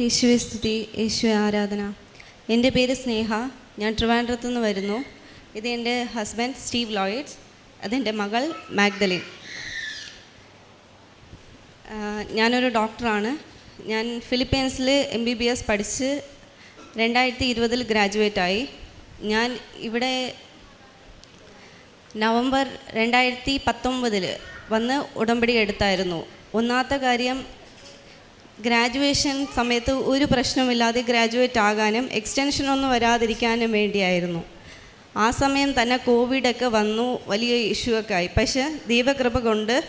യേശുവെ സ്തുതി യേശുവെ ആരാധന. എന്റെ പേര് സ്നേഹ ഞാൻ ട്രിവാൻഡ്രത്തു നിന്ന് വരുന്നു. ഇത് എന്റെ ഹസ്ബൻഡ് സ്റ്റീവ് ലോയിഡ്സ് അതെന്റെ മകൾ മാഗ്ദലിൻ. ഞാനൊരു ഡോക്ടറാണ്. ഞാൻ ഫിലിപ്പീൻസിൽ എം ബി ബി എസ് പഠിച്ച് രണ്ടായിരത്തി ഇരുപതിൽ ഗ്രാജുവേറ്റായി ഞാൻ ഇവിടെ നവംബർ രണ്ടായിരത്തി പത്തൊമ്പതിൽ വന്ന് ഉടമ്പടി എടുത്തായിരുന്നു. ഒന്നാമത്തെ കാര്യം ഗ്രാജുവേഷൻ സമയത്ത് ഒരു പ്രശ്നമില്ലാതെ ഗ്രാജുവേറ്റ് ആകാനും എക്സ്റ്റൻഷൻ ഒന്നും വരാതിരിക്കാനും വേണ്ടിയായിരുന്നു. ആ സമയം തന്നെ കോവിഡൊക്കെ വന്നു വലിയ ഇഷ്യൂ ഒക്കെ ആയി. പക്ഷേ ദൈവകൃപ കൊണ്ട്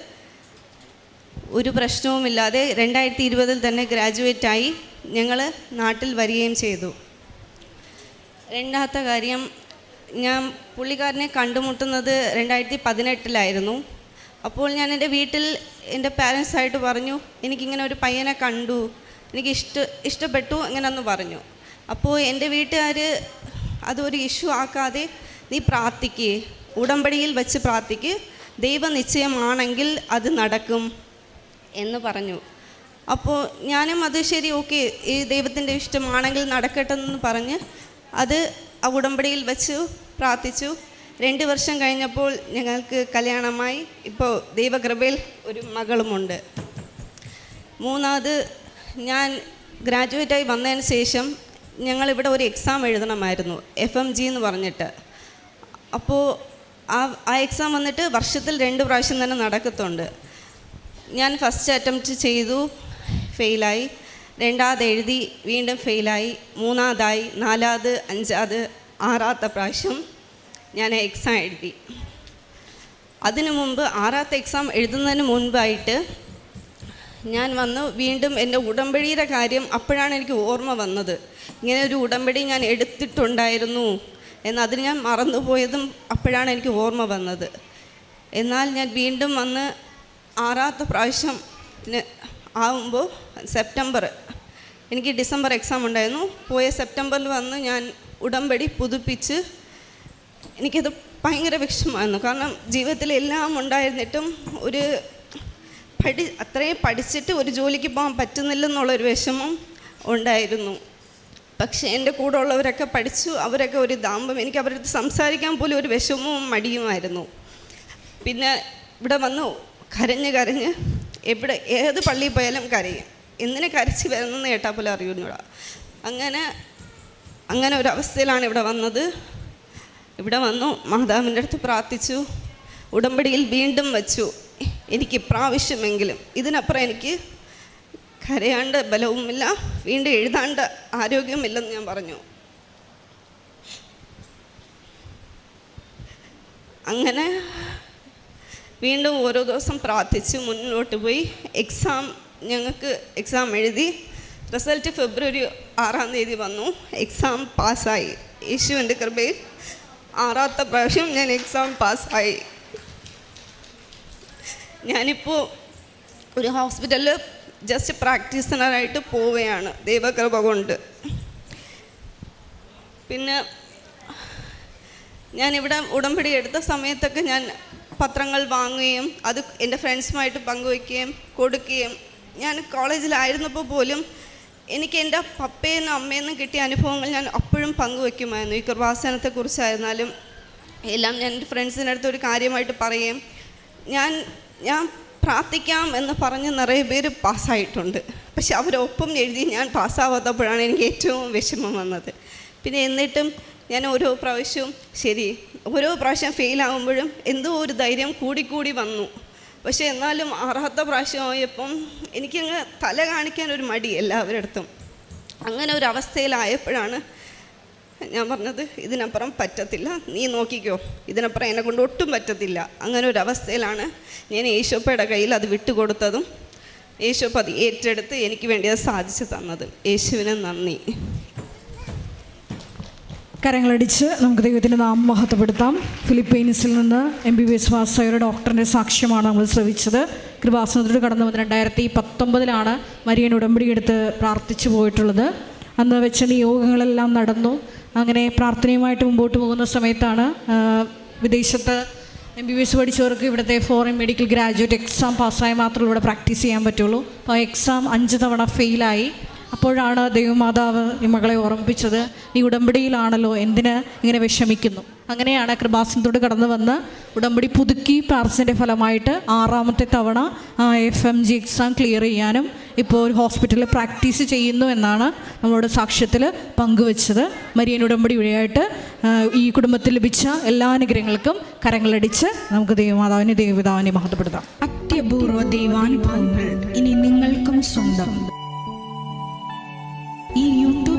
ഒരു പ്രശ്നവുമില്ലാതെ രണ്ടായിരത്തി ഇരുപതിൽ തന്നെ ഗ്രാജുവേറ്റ് ആയി ഞങ്ങൾ നാട്ടിൽ വരികയും ചെയ്തു. രണ്ടാമത്തെ കാര്യം ഞാൻ പുള്ളിക്കാരനെ കണ്ടുമുട്ടുന്നത് രണ്ടായിരത്തി പതിനെട്ടിലായിരുന്നു അപ്പോൾ ഞാൻ എന്റെ വീട്ടിൽ എന്റെ പാരൻസായിട്ട് പറഞ്ഞു എനിക്കിങ്ങനെ ഒരു പയ്യനെ കണ്ടു എനിക്ക് ഇഷ്ട ഇഷ്ടപ്പെട്ടു ഇങ്ങനെയൊന്ന് പറഞ്ഞു. അപ്പോൾ എന്റെ വീട്ടുകാർ അതൊരു ഇഷ്യൂ ആക്കാതെ നീ പ്രാർത്ഥിക്ക് ഉടമ്പടിയിൽ വെച്ച് പ്രാർത്ഥിക്ക് ദൈവനിശ്ചയമാണെങ്കിൽ അത് നടക്കും എന്ന് പറഞ്ഞു. അപ്പോൾ ഞാനും അത് ശരി ഓക്കെ ഈ ദൈവത്തിന്റെ ഇഷ്ടമാണെങ്കിൽ നടക്കട്ടെ എന്ന് പറഞ്ഞ് അത് ആ ഉടമ്പടിയിൽ വെച്ചു പ്രാർത്ഥിച്ചു. രണ്ട് വർഷം കഴിഞ്ഞപ്പോൾ ഞങ്ങൾക്ക് കല്യാണമായി. ഇപ്പോൾ ദൈവകൃപയിൽ ഒരു മകളുമുണ്ട്. മൂന്നാമത് ഞാൻ ഗ്രാജുവേറ്റായി വന്നതിന് ശേഷം ഞങ്ങളിവിടെ ഒരു എക്സാം എഴുതണമായിരുന്നു എഫ് എം ജി എന്ന് പറഞ്ഞിട്ട്. അപ്പോൾ ആ ആ എക്സാം വന്നിട്ട് വർഷത്തിൽ രണ്ട് പ്രാവശ്യം തന്നെ നടക്കത്തുണ്ട്. ഞാൻ ഫസ്റ്റ് അറ്റംപ്റ്റ് ചെയ്തു ഫെയിലായി രണ്ടാമത് എഴുതി വീണ്ടും ഫെയിലായി മൂന്നാമതായി നാലാമത് അഞ്ചാമത് ആറാമത്തെ പ്രാവശ്യം ഞാൻ എക്സാം എഴുതി. അതിനു മുമ്പ് ആറാമത്തെ എക്സാം എഴുതുന്നതിന് മുൻപായിട്ട് ഞാൻ വന്ന് വീണ്ടും എന്റെ ഉടമ്പടിയുടെ കാര്യം അപ്പോഴാണ് എനിക്ക് ഓർമ്മ വന്നത്. ഇങ്ങനെ ഒരു ഉടമ്പടി ഞാൻ എടുത്തിട്ടുണ്ടായിരുന്നു എന്ന് അതിന് ഞാൻ മറന്നുപോയതും അപ്പോഴാണ് എനിക്ക് ഓർമ്മ വന്നത്. എന്നാൽ ഞാൻ വീണ്ടും വന്ന് ആറാത്ത പ്രാവശ്യം ആവുമ്പോൾ സെപ്റ്റംബർ എനിക്ക് ഡിസംബർ എക്സാം ഉണ്ടായിരുന്നു. പോയ സെപ്റ്റംബറിൽ വന്ന് ഞാൻ ഉടമ്പടി പുതുപ്പിച്ച് എനിക്കത് ഭയങ്കര വിഷമമായിരുന്നു. കാരണം ജീവിതത്തിൽ എല്ലാം ഉണ്ടായിരുന്നിട്ടും ഒരു പഠി അത്രയും പഠിച്ചിട്ട് ഒരു ജോലിക്ക് പോകാൻ പറ്റുന്നില്ലെന്നുള്ളൊരു വിഷമം ഉണ്ടായിരുന്നു. പക്ഷേ എന്റെ കൂടെ ഉള്ളവരൊക്കെ പഠിച്ചു അവരൊക്കെ ഒരു ദാമ്പം എനിക്ക് അവരടുത്ത് സംസാരിക്കാൻ പോലും ഒരു വിഷമവും മടിയുമായിരുന്നു. പിന്നെ ഇവിടെ വന്നു കരഞ്ഞ് കരഞ്ഞ് എവിടെ ഏത് പള്ളിയിൽ പോയാലും കരയും. എന്തിനെ കരച്ച് വരുന്നെന്ന് കേട്ടാൽ പോലും അറിയുന്നില്ല അങ്ങനെ അങ്ങനെ ഒരു അവസ്ഥയിലാണ് ഇവിടെ വന്നത്. ഇവിടെ വന്നു മാതാവിന്റെ അടുത്ത് പ്രാർത്ഥിച്ചു ഉടമ്പടിയിൽ വീണ്ടും വച്ചു. എനിക്ക് പ്രാവശ്യമെങ്കിലും ഇതിനപ്പുറം എനിക്ക് കരയാണ്ട് ബലവുമില്ല വീണ്ടും എഴുതാണ്ട് ആരോഗ്യമില്ലെന്ന് ഞാൻ പറഞ്ഞു. അങ്ങനെ വീണ്ടും ഓരോ ദിവസം പ്രാർത്ഥിച്ച് മുന്നോട്ട് പോയി. എക്സാം ഞങ്ങൾക്ക് എക്സാം എഴുതി. റിസൾട്ട് ഫെബ്രുവരി ആറാം തീയതി വന്നു. എക്സാം പാസ്സായി യേശുവിന്റെ കൃപയിൽ ആറാമത്തെ പ്രാവശ്യം ഞാൻ എക്സാം പാസ്സായി. ഞാനിപ്പോൾ ഒരു ഹോസ്പിറ്റലിൽ ജസ്റ്റ് പ്രാക്ടീസണറായിട്ട് പോവുകയാണ് ദൈവകൃപ കൊണ്ട്. പിന്നെ ഞാനിവിടെ ഉടമ്പടി എടുത്ത സമയത്തൊക്കെ ഞാൻ പത്രങ്ങൾ വാങ്ങുകയും അത് എന്റെ ഫ്രണ്ട്സുമായിട്ട് പങ്കുവയ്ക്കുകയും കൊടുക്കുകയും ഞാൻ കോളേജിലായിരുന്നപ്പോൾ പോലും എനിക്ക് എന്റെ പപ്പയെന്നും അമ്മയെന്നും കിട്ടിയ അനുഭവങ്ങൾ ഞാൻ അപ്പോഴും പങ്കുവെക്കുമായിരുന്നു. ഈ കൃപാസനത്തെക്കുറിച്ചായിരുന്നാലും എല്ലാം ഞാൻ എന്റെ ഫ്രണ്ട്സിന്റെ അടുത്ത് ഒരു കാര്യമായിട്ട് പറയും ഞാൻ ഞാൻ പ്രാർത്ഥിക്കാം എന്ന് പറഞ്ഞ് നിറയെ പേര് പാസ്സായിട്ടുണ്ട്. പക്ഷെ അവരൊപ്പം എഴുതി ഞാൻ പാസ്സാവാത്തപ്പോഴാണ് എനിക്ക് ഏറ്റവും വിഷമം വന്നത്. പിന്നെ എന്നിട്ടും ഞാൻ ഓരോ പ്രാവശ്യവും ശരി ഓരോ പ്രാവശ്യം ഫെയിലാകുമ്പോഴും എന്തോ ഒരു ധൈര്യം കൂടിക്കൂടി വന്നു. പക്ഷേ എന്നാലും ആറാത്ത പ്രാവശ്യമായപ്പം എനിക്കങ്ങ് തല കാണിക്കാൻ ഒരു മടി എല്ലാവരുടെ അടുത്തും അങ്ങനെ ഒരു അവസ്ഥയിലായപ്പോഴാണ് ഞാൻ പറഞ്ഞത് ഇതിനപ്പുറം പറ്റത്തില്ല നീ നോക്കിക്കോ. ഇതിനപ്പുറം എന്നെ കൊണ്ട് ഒട്ടും പറ്റത്തില്ല. അങ്ങനെ ഒരു അവസ്ഥയിലാണ് ഞാൻ യേശോപ്പയുടെ കയ്യിൽ അത് വിട്ടുകൊടുത്തതും യേശോപ്പ അത് ഏറ്റെടുത്ത് എനിക്ക് വേണ്ടി അത് സാധിച്ചു തന്നതും. യേശുവിന് നന്ദി. കരങ്ങളടിച്ച് നമുക്ക് ദൈവത്തിന്റെ നാമം മഹത്വപ്പെടുത്താം. ഫിലിപ്പൈൻസിൽ നിന്ന് എം ബി ബി എസ് ഡോക്ടറിന്റെ സാക്ഷ്യമാണ് നമ്മൾ ശ്രവിച്ചത്. കൃപാസനത്തിലൂടെ കടന്നു വന്ന് രണ്ടായിരത്തി പത്തൊമ്പതിലാണ് മരിയൻ ഉടമ്പടി എടുത്ത് പ്രാർത്ഥിച്ചു പോയിട്ടുള്ളത്. അന്ന് വെച്ച നിയോഗങ്ങളെല്ലാം നടന്നു. അങ്ങനെ പ്രാർത്ഥനയുമായിട്ട് മുമ്പോട്ട് പോകുന്ന സമയത്താണ് വിദേശത്ത് എം ബി ബി എസ് പഠിച്ചവർക്ക് ഇവിടുത്തെ ഫോറിൻ മെഡിക്കൽ ഗ്രാജുവേറ്റ് എക്സാം പാസ്സായാൽ മാത്രമേ ഇവിടെ പ്രാക്ടീസ് ചെയ്യാൻ പറ്റുള്ളൂ. അപ്പോൾ എക്സാം അഞ്ച് തവണ ഫെയിലായി അപ്പോഴാണ് ദൈവമാതാവ് ഈ മകളെ ഓർമ്മിപ്പിച്ചത്. ഈ ഉടമ്പടിയിലാണല്ലോ എന്തിന് ഇങ്ങനെ വിഷമിക്കുന്നു? അങ്ങനെയാണ് കൃപാസനത്തോട് കടന്നു വന്ന് ഉടമ്പടി പുതുക്കി പ്രാർത്ഥനയുടെ ഫലമായിട്ട് ആറാമത്തെ തവണ F M G exam clear ചെയ്യാനും ഇപ്പോൾ ഒരു ഹോസ്പിറ്റലിൽ പ്രാക്ടീസ് ചെയ്യുന്നു എന്നാണ് നമ്മളോട് സാക്ഷ്യത്തിൽ പങ്കുവച്ചത്. മരിയൻ ഉടമ്പടി വഴിയായിട്ട് ഈ കുടുംബത്തിൽ ലഭിച്ച എല്ലാ അനുഗ്രഹങ്ങൾക്കും കരങ്ങളടിച്ച് നമുക്ക് ദൈവമാതാവിനെ ദൈവപിതാവിനെ മഹത്വപ്പെടുത്താം. അത്യപൂർവ ദൈവാനുഭവങ്ങൾ ഇനി നിങ്ങൾക്കും സ്വന്തം.